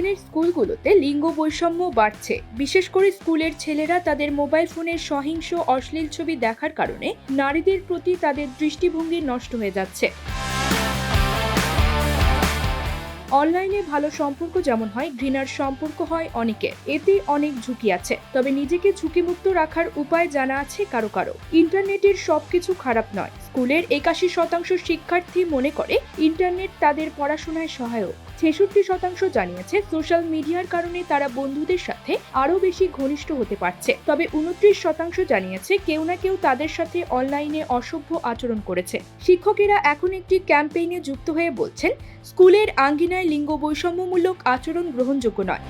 স্কুলগুলোতে লিঙ্গ বৈষম্য বাড়ছে। বিশেষ করে স্কুলের ছেলেরা তাদের মোবাইল ফোনের সহিংস, অশ্লীল ছবি দেখার কারণে নারীদের প্রতি তাদের দৃষ্টিভঙ্গি নষ্ট হয়ে যাচ্ছে। অনলাইনে ভালো সম্পর্ক যেমন হয়, ঘৃণার সম্পর্ক হয় অনেকে। এতে অনেক ঝুঁকি আছে। তবে নিজেকে ঝুঁকিমুক্ত রাখার উপায় জানা আছে কারও কারও। ইন্টারনেটের সবকিছু খারাপ নয়। স্কুলের একাশি শতাংশ শিক্ষার্থী মনে করে ইন্টারনেট তাদের পড়াশোনায় সহায়ক। ছেষট্টি শতাংশ জানিয়েছে সোশ্যাল মিডিয়ার কারণে তারা বন্ধুদের সাথে আরও বেশি ঘনিষ্ঠ হতে পারছে। তবে উনত্রিশ শতাংশ জানিয়েছে কেউ না কেউ তাদের সাথে অনলাইনে অসভ্য আচরণ করেছে। শিক্ষকেরা এখন একটি ক্যাম্পেইনে যুক্ত হয়ে বলছেন, স্কুলের আঙ্গিনায় লিঙ্গ বৈষম্যমূলক আচরণ গ্রহণযোগ্য নয়।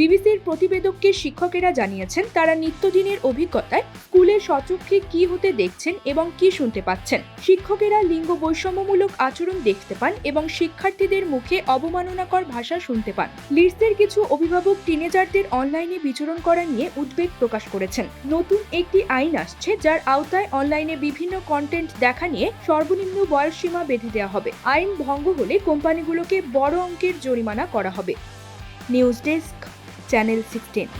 বিবিসির প্রতিবেদককে শিক্ষকেরা জানিয়েছেন, তারা নিত্যদিনের অভিজ্ঞতায় স্কুলে সচক্ষে কি হতে দেখছেন এবং কি শুনতে পাচ্ছেন? শিক্ষকেরা লিঙ্গ বৈষম্যমূলক আচরণ দেখতে পান এবং শিক্ষার্থীদের মুখে অবমাননাকর ভাষা শুনতে পান। লিডসের কিছু অভিভাবক টিনেজারদের অনলাইনে বিচরণ করা নিয়ে উদ্বেগ প্রকাশ করেছেন। নতুন একটি আইন আসছে যার আওতায় অনলাইনে বিভিন্ন কন্টেন্ট দেখা নিয়ে সর্বনিম্ন বয়সসীমা বেঁধে দেওয়া হবে। আইন ভঙ্গ হলে কোম্পানিগুলোকে বড় অঙ্কের জরিমানা করা হবে। News desk, channel sixteen.